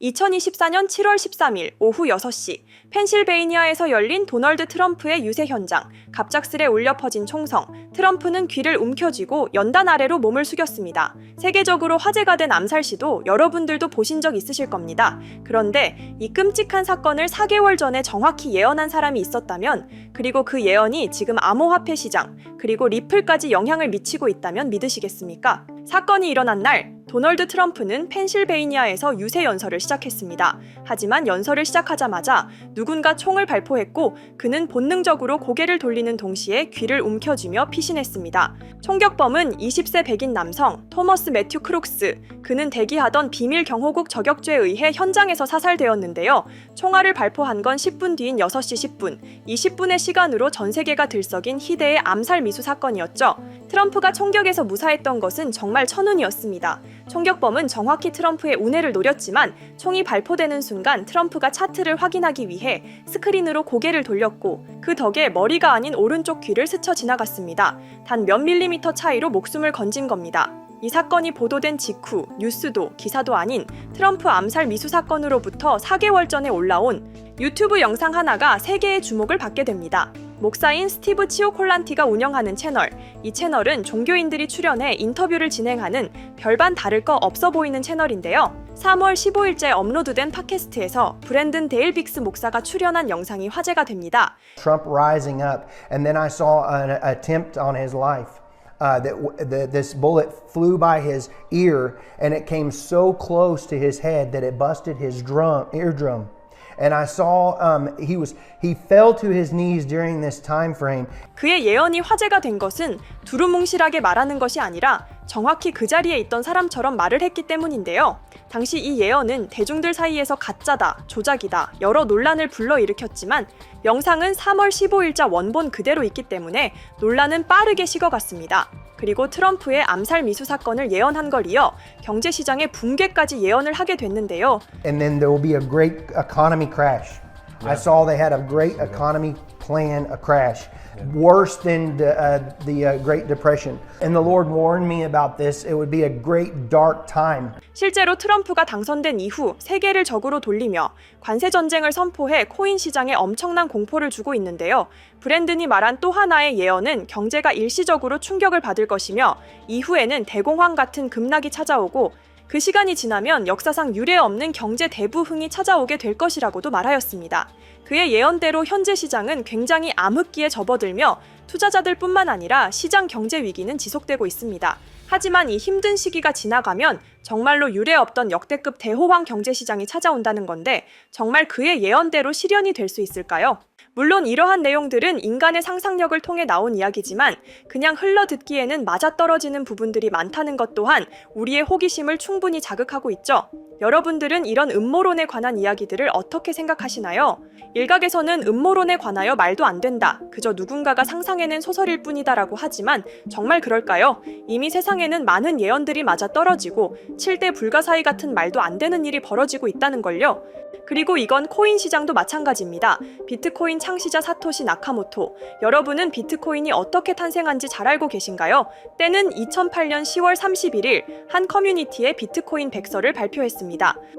2024년 7월 13일 오후 6시 펜실베이니아에서 열린 도널드 트럼프의 유세 현장, 갑작스레 울려 퍼진 총성, 트럼프는 귀를 움켜쥐고 연단 아래로 몸을 숙였습니다. 세계적으로 화제가 된 암살 시도 여러분들도 보신 적 있으실 겁니다. 그런데 이 끔찍한 사건을 4개월 전에 정확히 예언한 사람이 있었다면, 그리고 그 예언이 지금 암호화폐 시장, 그리고 리플까지 영향을 미치고 있다면 믿으시겠습니까? 사건이 일어난 날, 도널드 트럼프는 펜실베이니아에서 유세 연설을 시작했습니다. 하지만 연설을 시작하자마자 누군가 총을 발포했고 그는 본능적으로 고개를 돌리는 동시에 귀를 움켜쥐며 피신했습니다. 총격범은 20세 백인 남성 토머스 매튜 크룩스. 그는 대기하던 비밀 경호국 저격죄에 의해 현장에서 사살되었는데요. 총알을 발포한 건 10분 뒤인 6시 10분. 이 10분의 시간으로 전 세계가 들썩인 희대의 암살 미수 사건이었죠. 트럼프가 총격에서 무사했던 것은 정말 천운이었습니다. 총격범은 정확히 트럼프의 운해를 노렸지만 총이 발포되는 순간 트럼프가 차트를 확인하기 위해 스크린으로 고개를 돌렸고 그 덕에 머리가 아닌 오른쪽 귀를 스쳐 지나갔습니다. 단 몇 밀리미터 차이로 목숨을 건진 겁니다. 이 사건이 보도된 직후 뉴스도 기사도 아닌 트럼프 암살 미수 사건으로부터 4개월 전에 올라온 유튜브 영상 하나가 세계의 주목을 받게 됩니다. 목사인 스티브 치오콜란티가 운영하는 채널. 이 채널은 종교인들이 출연해 인터뷰를 진행하는 별반 다를 거 없어 보이는 채널인데요. 3월 15일째 업로드된 팟캐스트에서 브랜든 데일 빅스 목사가 출연한 영상이 화제가 됩니다. Trump rising up, and then I saw an attempt on his life. Uh, that the, this bullet flew by his ear, and it came so close to his head that it busted his drum eardrum. And I saw um, he was he fell to his knees during this time frame, 그의 예언이 화제가 된 것은 두루뭉실하게 말하는 것이 아니라 정확히 그 자리에 있던 사람처럼 말을 했기 때문인데요. 당시 이 예언은 대중들 사이에서 가짜다, 조작이다, 여러 논란을 불러일으켰지만 영상은 3월 15일자 원본 그대로 있기 때문에 논란은 빠르게 식어갔습니다. 그리고 트럼프의 암살 미수 사건을 예언한 걸 이어 경제 시장의 붕괴까지 예언을 하게 됐는데요. and then there will be a great economy crash. I saw they had a great economy plan, a crash, worse than the, uh, the uh, Great Depression. And the Lord warned me about this. It would be a great dark time. 실제로 트럼프가 당선된 이후 세계를 적으로 돌리며 관세 전쟁을 선포해 코인 시장에 엄청난 공포를 주고 있는데요. 브랜든이 말한 또 하나의 예언은 경제가 일시적으로 충격을 받을 것이며 이후에는 대공황 같은 급락이 찾아오고 그 시간이 지나면 역사상 유례 없는 경제 대부흥이 찾아오게 될 것이라고도 말하였습니다. 그의 예언대로 현재 시장은 굉장히 암흑기에 접어들며 투자자들뿐만 아니라 시장 경제 위기는 지속되고 있습니다. 하지만 이 힘든 시기가 지나가면 정말로 유례 없던 역대급 대호황 경제 시장이 찾아온다는 건데 정말 그의 예언대로 실현이 될 수 있을까요? 물론 이러한 내용들은 인간의 상상력을 통해 나온 이야기지만 그냥 흘러 듣기에는 맞아떨어지는 부분들이 많다는 것 또한 우리의 호기심을 충분히 자극하고 있죠. 여러분들은 이런 음모론에 관한 이야기들을 어떻게 생각하시나요? 일각에서는 음모론에 관하여 말도 안 된다. 그저 누군가가 상상해낸 소설일 뿐이다라고 하지만 정말 그럴까요? 이미 세상에는 많은 예언들이 맞아 떨어지고 7대 불가사의 같은 말도 안 되는 일이 벌어지고 있다는 걸요. 그리고 이건 코인 시장도 마찬가지입니다. 비트코인 창시자 사토시 나카모토. 여러분은 비트코인이 어떻게 탄생한지 잘 알고 계신가요? 때는 2008년 10월 31일 한 커뮤니티에 비트코인 백서를 발표했습니다.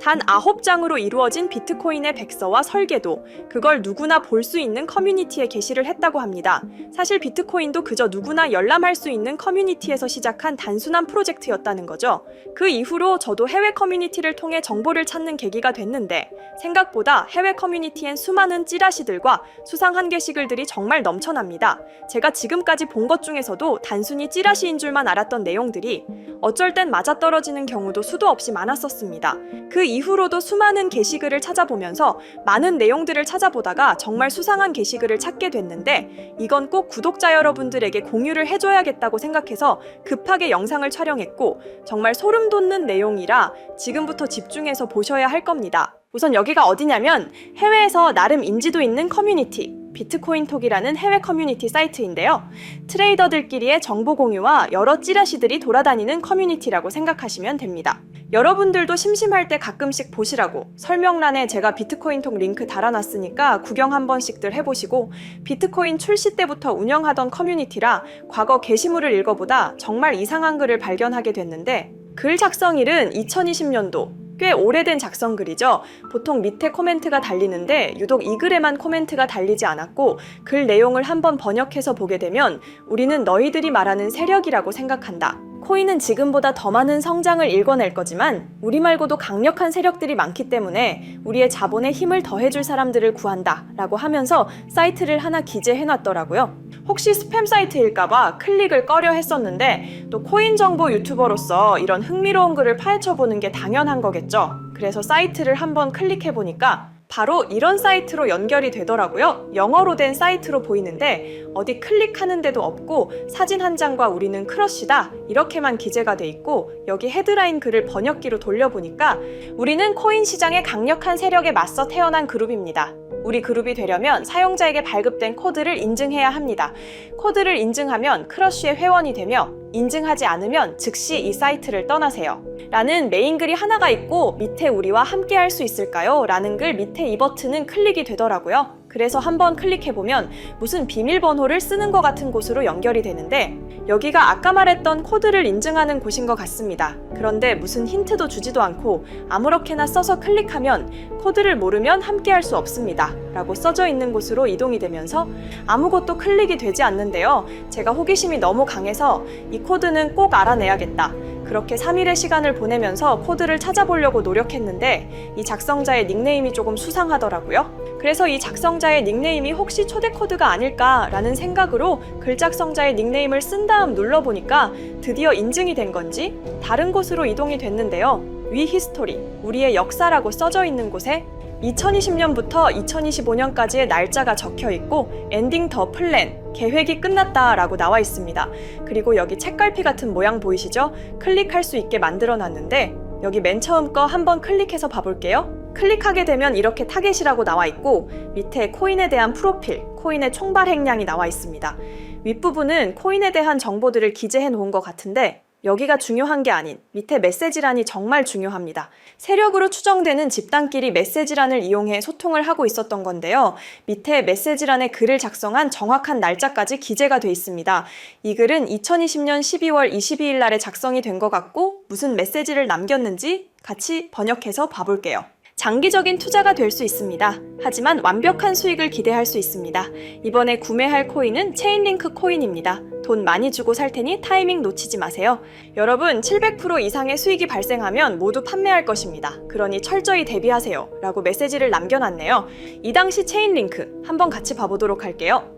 단 9장으로 이루어진 비트코인의 백서와 설계도, 그걸 누구나 볼 수 있는 커뮤니티에 게시를 했다고 합니다. 사실 비트코인도 그저 누구나 열람할 수 있는 커뮤니티에서 시작한 단순한 프로젝트였다는 거죠. 그 이후로 저도 해외 커뮤니티를 통해 정보를 찾는 계기가 됐는데 생각보다 해외 커뮤니티엔 수많은 찌라시들과 수상한 게시글들이 정말 넘쳐납니다. 제가 지금까지 본 것 중에서도 단순히 찌라시인 줄만 알았던 내용들이 어쩔 땐 맞아떨어지는 경우도 수도 없이 많았었습니다. 그 이후로도 수많은 게시글을 찾아보면서 많은 내용들을 찾아보다가 정말 수상한 게시글을 찾게 됐는데 이건 꼭 구독자 여러분들에게 공유를 해줘야겠다고 생각해서 급하게 영상을 촬영했고 정말 소름 돋는 내용이라 지금부터 집중해서 보셔야 할 겁니다. 우선 여기가 어디냐면 해외에서 나름 인지도 있는 커뮤니티 비트코인톡이라는 해외 커뮤니티 사이트인데요. 트레이더들끼리의 정보 공유와 여러 찌라시들이 돌아다니는 커뮤니티라고 생각하시면 됩니다. 여러분들도 심심할 때 가끔씩 보시라고 설명란에 제가 비트코인톡 링크 달아놨으니까 구경 한 번씩들 해보시고 비트코인 출시 때부터 운영하던 커뮤니티라 과거 게시물을 읽어보다 정말 이상한 글을 발견하게 됐는데 글 작성일은 2020년도 꽤 오래된 작성 글이죠. 보통 밑에 코멘트가 달리는데 유독 이 글에만 코멘트가 달리지 않았고 글 내용을 한번 번역해서 보게 되면 우리는 너희들이 말하는 세력이라고 생각한다. 코인은 지금보다 더 많은 성장을 일궈낼 거지만 우리 말고도 강력한 세력들이 많기 때문에 우리의 자본에 힘을 더해줄 사람들을 구한다 라고 하면서 사이트를 하나 기재해 놨더라고요. 혹시 스팸 사이트일까봐 클릭을 꺼려 했었는데 또 코인 정보 유튜버로서 이런 흥미로운 글을 파헤쳐보는 게 당연한 거겠죠. 그래서 사이트를 한번 클릭해 보니까 바로 이런 사이트로 연결이 되더라고요. 영어로 된 사이트로 보이는데 어디 클릭하는 데도 없고 사진 한 장과 우리는 크러쉬다 이렇게만 기재가 돼 있고 여기 헤드라인 글을 번역기로 돌려보니까 우리는 코인 시장의 강력한 세력에 맞서 태어난 그룹입니다. 우리 그룹이 되려면 사용자에게 발급된 코드를 인증해야 합니다. 코드를 인증하면 크러쉬의 회원이 되며 인증하지 않으면 즉시 이 사이트를 떠나세요. 라는 메인 글이 하나가 있고 밑에 우리와 함께 할 수 있을까요? 라는 글 밑에 이 버튼은 클릭이 되더라고요. 그래서 한번 클릭해보면 무슨 비밀번호를 쓰는 것 같은 곳으로 연결이 되는데 여기가 아까 말했던 코드를 인증하는 곳인 것 같습니다. 그런데 무슨 힌트도 주지도 않고 아무렇게나 써서 클릭하면 코드를 모르면 함께 할 수 없습니다. 라고 써져 있는 곳으로 이동이 되면서 아무것도 클릭이 되지 않는데요. 제가 호기심이 너무 강해서 이 코드는 꼭 알아내야겠다. 그렇게 3일의 시간을 보내면서 코드를 찾아보려고 노력했는데 이 작성자의 닉네임이 조금 수상하더라고요. 그래서 이 작성자의 닉네임이 혹시 초대 코드가 아닐까라는 생각으로 글 작성자의 닉네임을 쓴 다음 눌러보니까 드디어 인증이 된 건지 다른 곳으로 이동이 됐는데요. 위 히스토리, 우리의 역사라고 써져 있는 곳에 2020년부터 2025년까지의 날짜가 적혀 있고 엔딩 더 플랜, 계획이 끝났다라고 나와 있습니다. 그리고 여기 책갈피 같은 모양 보이시죠? 클릭할 수 있게 만들어 놨는데 여기 맨 처음 거 한번 클릭해서 봐볼게요. 클릭하게 되면 이렇게 타겟이라고 나와 있고 밑에 코인에 대한 프로필, 코인의 총발 행량이 나와 있습니다. 윗부분은 코인에 대한 정보들을 기재해 놓은 것 같은데 여기가 중요한 게 아닌 밑에 메시지란이 정말 중요합니다. 세력으로 추정되는 집단끼리 메시지란을 이용해 소통을 하고 있었던 건데요. 밑에 메시지란에 글을 작성한 정확한 날짜까지 기재가 돼 있습니다. 이 글은 2020년 12월 22일 날에 작성이 된 것 같고 무슨 메시지를 남겼는지 같이 번역해서 봐볼게요. 장기적인 투자가 될 수 있습니다. 하지만 완벽한 수익을 기대할 수 있습니다. 이번에 구매할 코인은 체인링크 코인입니다. 돈 많이 주고 살 테니 타이밍 놓치지 마세요. 여러분, 700% 이상의 수익이 발생하면 모두 판매할 것입니다. 그러니 철저히 대비하세요. 라고 메시지를 남겨놨네요. 이 당시 체인링크 한번 같이 봐보도록 할게요.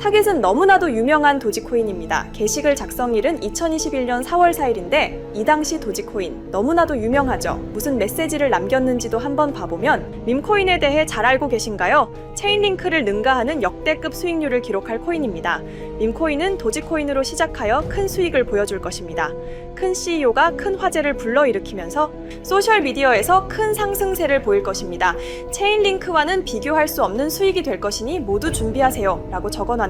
타겟은 너무나도 유명한 도지코인입니다. 게시글 작성일은 2021년 4월 4일인데 이 당시 도지코인 너무나도 유명하죠. 무슨 메시지를 남겼는지도 한번 봐보면 밈코인에 대해 잘 알고 계신가요? 체인링크를 능가하는 역대급 수익률을 기록할 코인입니다. 밈코인은 도지코인으로 시작하여 큰 수익을 보여줄 것입니다. 큰 CEO가 큰 화제를 불러일으키면서 소셜 미디어에서 큰 상승세를 보일 것입니다. 체인링크와는 비교할 수 없는 수익이 될 것이니 모두 준비하세요. 라고 적어놨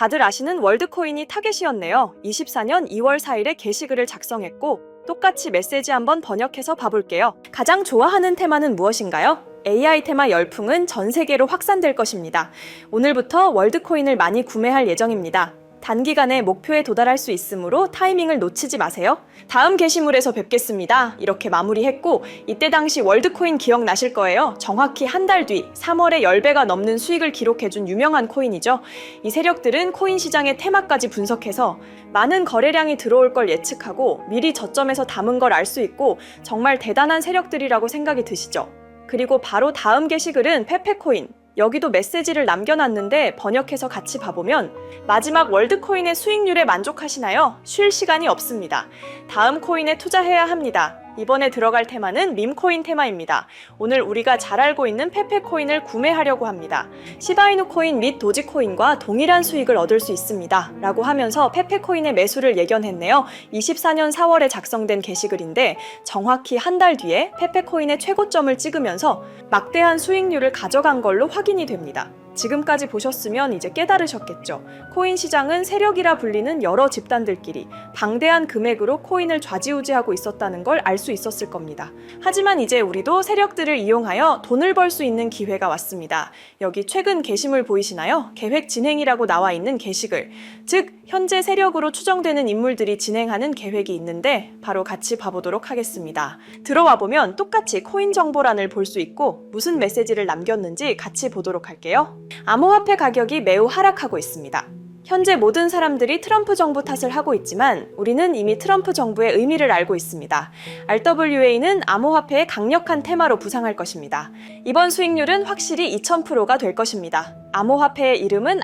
다들 아시는 월드코인이 타겟이었네요. 24년 2월 4일에 게시글을 작성했고 똑같이 메시지 한번 번역해서 봐볼게요. 가장 좋아하는 테마는 무엇인가요? AI 테마 열풍은 전 세계로 확산될 것입니다. 오늘부터 월드코인을 많이 구매할 예정입니다. 단기간에 목표에 도달할 수 있으므로 타이밍을 놓치지 마세요. 다음 게시물에서 뵙겠습니다. 이렇게 마무리했고 이때 당시 월드코인 기억나실 거예요. 정확히 한 달 뒤 3월에 10배가 넘는 수익을 기록해준 유명한 코인이죠. 이 세력들은 코인 시장의 테마까지 분석해서 많은 거래량이 들어올 걸 예측하고 미리 저점에서 담은 걸 알 수 있고 정말 대단한 세력들이라고 생각이 드시죠. 그리고 바로 다음 게시글은 페페코인, 여기도 메시지를 남겨놨는데 번역해서 같이 봐보면 마지막 월드코인의 수익률에 만족하시나요? 쉴 시간이 없습니다. 다음 코인에 투자해야 합니다. 이번에 들어갈 테마는 밈코인 테마입니다. 오늘 우리가 잘 알고 있는 페페코인을 구매하려고 합니다. 시바이누 코인 및 도지코인과 동일한 수익을 얻을 수 있습니다. 라고 하면서 페페코인의 매수를 예견했네요. 24년 4월에 작성된 게시글인데 정확히 한 달 뒤에 페페코인의 최고점을 찍으면서 막대한 수익률을 가져간 걸로 확인이 됩니다. 지금까지 보셨으면 이제 깨달으셨겠죠. 코인 시장은 세력이라 불리는 여러 집단들끼리 방대한 금액으로 코인을 좌지우지하고 있었다는 걸 알 수 있었을 겁니다. 하지만 이제 우리도 세력들을 이용하여 돈을 벌 수 있는 기회가 왔습니다. 여기 최근 게시물 보이시나요? 계획 진행이라고 나와 있는 게시글. 즉, 현재 세력으로 추정되는 인물들이 진행하는 계획이 있는데 바로 같이 봐보도록 하겠습니다. 들어와 보면 똑같이 코인 정보란을 볼 수 있고 무슨 메시지를 남겼는지 같이 보도록 할게요. 암호화폐 가격이 매우 하락하고 있습니다. 현재 모든 사람들이 트럼프 정부 탓을 하고 있지만 우리는 이미 트럼프 정부의 의미를 알고 있습니다. RWA는 암호화폐의 강력한 테마로 부상할 것입니다. 이번 수익률은 확실히 2000%가 될 것입니다. 암호화폐의 이름은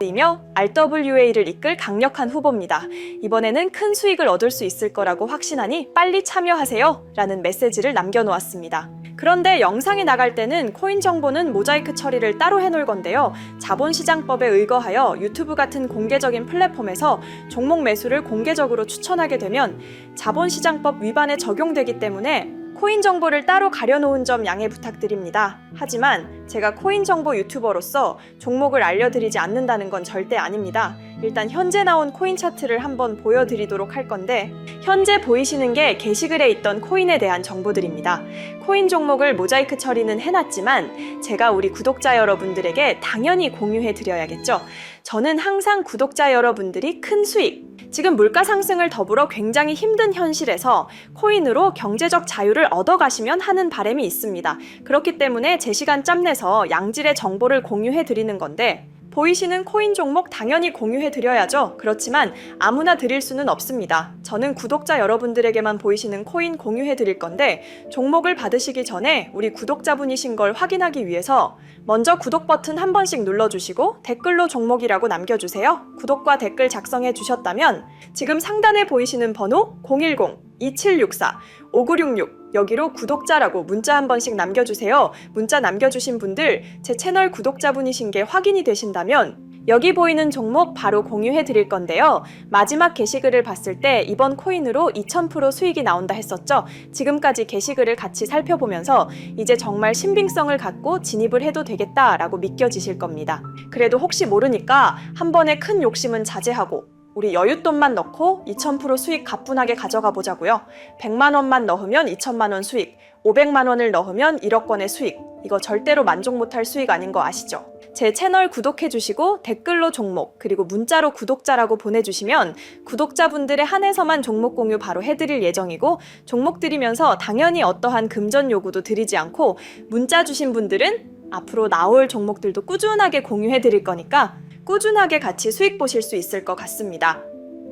이며 RWA를 이끌 강력한 후보입니다. 이번에는 큰 수익을 얻을 수 있을 거라고 확신하니 빨리 참여하세요. 라는 메시지를 남겨놓았습니다. 그런데 영상이 나갈 때는 코인 정보는 모자이크 처리를 따로 해놓을 건데요. 자본시장법에 의거하여 유튜브 같은 공개적인 플랫폼에서 종목 매수를 공개적으로 추천하게 되면 자본시장법 위반에 적용되기 때문에 코인 정보를 따로 가려놓은 점 양해 부탁드립니다. 하지만 제가 코인 정보 유튜버로서 종목을 알려드리지 않는다는 건 절대 아닙니다. 일단 현재 나온 코인 차트를 한번 보여드리도록 할 건데 현재 보이시는 게 게시글에 있던 코인에 대한 정보들입니다. 코인 종목을 모자이크 처리는 해놨지만 제가 우리 구독자 여러분들에게 당연히 공유해 드려야겠죠. 저는 항상 구독자 여러분들이 큰 수익, 지금 물가 상승을 더불어 굉장히 힘든 현실에서 코인으로 경제적 자유를 얻어가시면 하는 바람이 있습니다. 그렇기 때문에 제 시간 짬내서 양질의 정보를 공유해 드리는 건데 보이시는 코인 종목 당연히 공유해 드려야죠. 그렇지만 아무나 드릴 수는 없습니다. 저는 구독자 여러분들에게만 보이시는 코인 공유해 드릴 건데 종목을 받으시기 전에 우리 구독자분이신 걸 확인하기 위해서 먼저 구독 버튼 한 번씩 눌러주시고 댓글로 종목이라고 남겨주세요. 구독과 댓글 작성해 주셨다면 지금 상단에 보이시는 번호 010-2764-5966 여기로 구독자라고 문자 한 번씩 남겨주세요. 문자 남겨주신 분들 제 채널 구독자분이신 게 확인이 되신다면 여기 보이는 종목 바로 공유해 드릴 건데요. 마지막 게시글을 봤을 때 이번 코인으로 2000% 수익이 나온다 했었죠. 지금까지 게시글을 같이 살펴보면서 이제 정말 신빙성을 갖고 진입을 해도 되겠다라고 믿겨지실 겁니다. 그래도 혹시 모르니까 한 번에 큰 욕심은 자제하고 우리 여윳돈만 넣고 2000% 수익 가뿐하게 가져가 보자고요. 100만 원만 넣으면 2천만 원 수익, 500만 원을 넣으면 1억 원의 수익. 이거 절대로 만족 못할 수익 아닌 거 아시죠? 제 채널 구독해 주시고 댓글로 종목 그리고 문자로 구독자라고 보내 주시면 구독자분들의 한해서만 종목 공유 바로 해 드릴 예정이고 종목 드리면서 당연히 어떠한 금전 요구도 드리지 않고 문자 주신 분들은 앞으로 나올 종목들도 꾸준하게 공유해 드릴 거니까 꾸준하게 같이 수익 보실 수 있을 것 같습니다.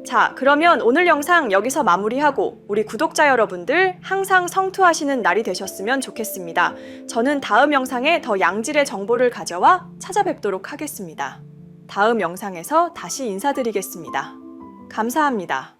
자, 그러면 오늘 영상 여기서 마무리하고 우리 구독자 여러분들 항상 성투하시는 날이 되셨으면 좋겠습니다. 저는 다음 영상에 더 양질의 정보를 가져와 찾아뵙도록 하겠습니다. 다음 영상에서 다시 인사드리겠습니다. 감사합니다.